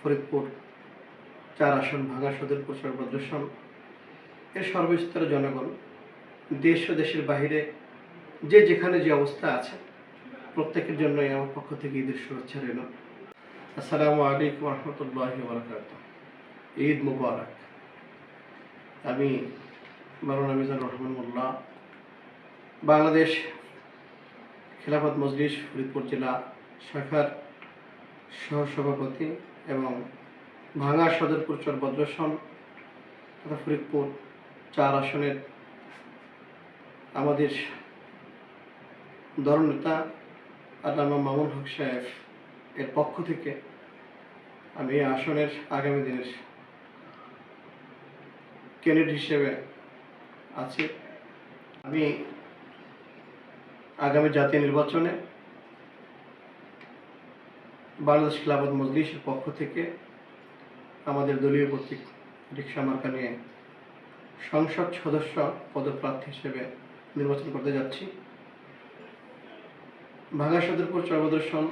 ফরিদপুর, চার আসন ভাঙা সদর প্রচার প্রদর্শন। এর সর্বস্তরের জনগণ, দেশ ও দেশের বাহিরে যে যেখানে যে অবস্থা আছে, প্রত্যেকের জন্যই আমার পক্ষ থেকে ঈদের শুভেচ্ছা রইল আসসালামু আলাইকুম রহমতুল্লাহ বরকাত ঈদ মুবারক। আমি মারুনা মিজান রহমান মোল্লা, বাংলাদেশ খেলাফত মজলিস ফরিদপুর জেলা শাখার সহসভাপতি এবং ভাঙা সদরপুর চর বদ্রসন তথা ফরিদপুর চার আসনের আমাদের দলনেতা আল্লামা মামুন হক সাহেব এর পক্ষ থেকে আমি এই আসনের আগামী দিনের ক্যান্ডিডেট হিসেবে আছি। আমি আগামী জাতীয় নির্বাচনে বাংলাদেশ খেলাফত মজলিসের পক্ষ থেকে আমাদের দলীয় প্রতীক রিক্সা মার্কা নিয়ে সংসদ সদস্য পদপ্রার্থী হিসেবে নির্বাচন করতে যাচ্ছি। ভাঙা সদরপুর চরবদর্শন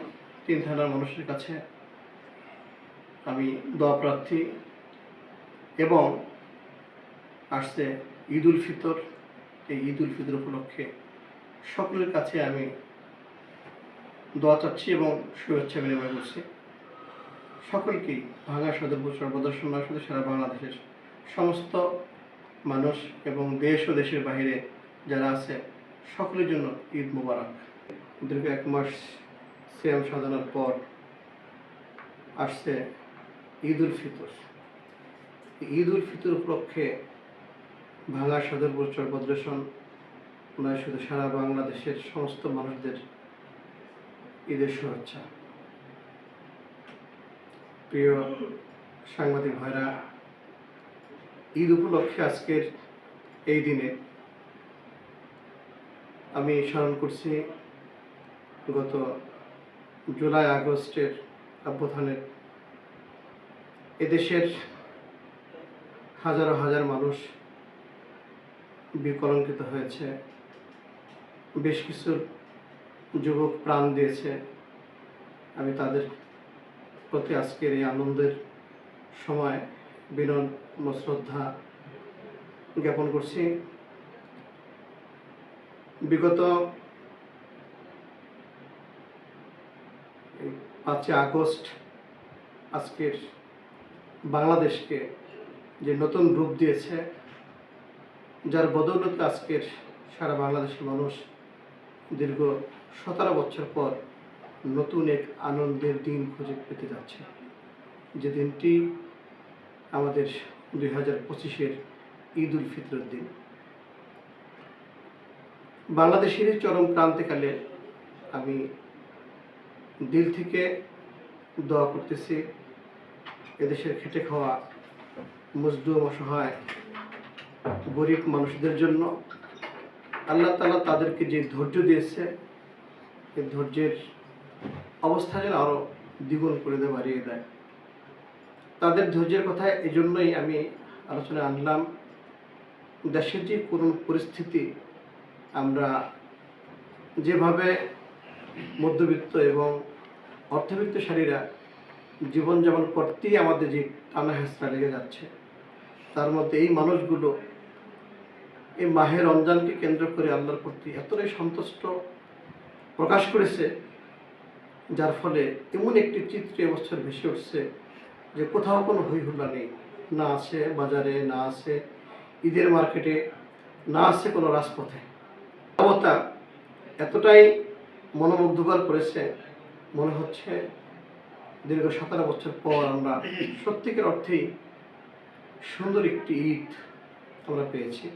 তিন থানার মানুষের কাছে আমি দোয়া প্রার্থী এবং আসছে ঈদ উল ফিতর। এই ঈদ উল ফিতর উপলক্ষে সকলের কাছে আমি দোয়া চাচ্ছি এবং শুভেচ্ছা বিনিময় করছি। সকলকেই ভাঙা সদরপুর প্রদর্শন না শুধু সারা বাংলাদেশের সমস্ত মানুষ এবং দেশ ও দেশের বাইরে যারা আছে, সকলের জন্য ঈদ মুবারক। দীর্ঘ এক মাস সিয়াম সাধনার পর আসছে ঈদ উল ফিতর। ঈদ উল ফিতর উপলক্ষে ভাঙা সদরপুর প্রদর্শন নয় শুধু সারা বাংলাদেশের সমস্ত মানুষদের ঈদের শুভেচ্ছা। প্রিয় সাংবাদিক ভাইরা, ঈদ উপলক্ষে আজকের এই দিনে আমি স্মরণ করছি গত জুলাই আগস্টের অভ্যুত্থানের। এদেশের হাজারো হাজার মানুষ বিকলঙ্কিত হয়েছে। বেশ কিছু যুবক প্রাণ দিয়েছে। আমি তাদের প্রতি আজকের এই আনন্দের সময় বিনম্র শ্রদ্ধা জ্ঞাপন করছি। বিগত পাঁচই আগস্ট আজকের বাংলাদেশকে যে নতুন রূপ দিয়েছে, যার বদৌলতে আজকের সারা বাংলাদেশের মানুষ দীর্ঘ সতেরো বছর পর নতুন এক আনন্দের দিন খুঁজে পেতে যাচ্ছে। যে দিনটি আমাদের দুই হাজার পঁচিশের ঈদ উল ফিতরের দিন। বাংলাদেশের চরম ক্রান্তিকালে আমি দিল থেকে দোয়া করতেছি, এদেশের খেটে খাওয়া মজদুর অসহায় গরিব মানুষদের জন্য আল্লাহ তালা তাদেরকে যে ধৈর্য দিয়েছে, এই ধৈর্যের অবস্থা যেন আরও দ্বিগুণ করে দেয়, বাড়িয়ে দেয়। তাদের ধৈর্যের কথা এই জন্যই আমি আলোচনায় আনলাম, দেশের যে করুণ পরিস্থিতি, আমরা যেভাবে মধ্যবিত্ত এবং অর্থবিত্তশালীরা জীবনযাপন করতেই আমাদের যে টানা হেঁচড়া লেগে যাচ্ছে, তার মধ্যে এই মানুষগুলো এই মাহের রমজানকে কেন্দ্র করে আল্লাহর প্রতি এতটাই সন্তুষ্ট প্রকাশ করেছে, যার ফলে এমন একটি চিত্র এবছর ভেসে উঠছে যে কোথাও কোনো হইহুল্লা নেই। না আছে বাজারে, না আছে ঈদের মার্কেটে, না আছে কোনো রাজপথে। ক্ষমতা এতটাই মনোমুগ্ধকর করেছে, মনে হচ্ছে দীর্ঘ সতেরো বছর পর আমরা সত্যিকার অর্থেই সুন্দর একটি ঈদ আমরা পেয়েছি।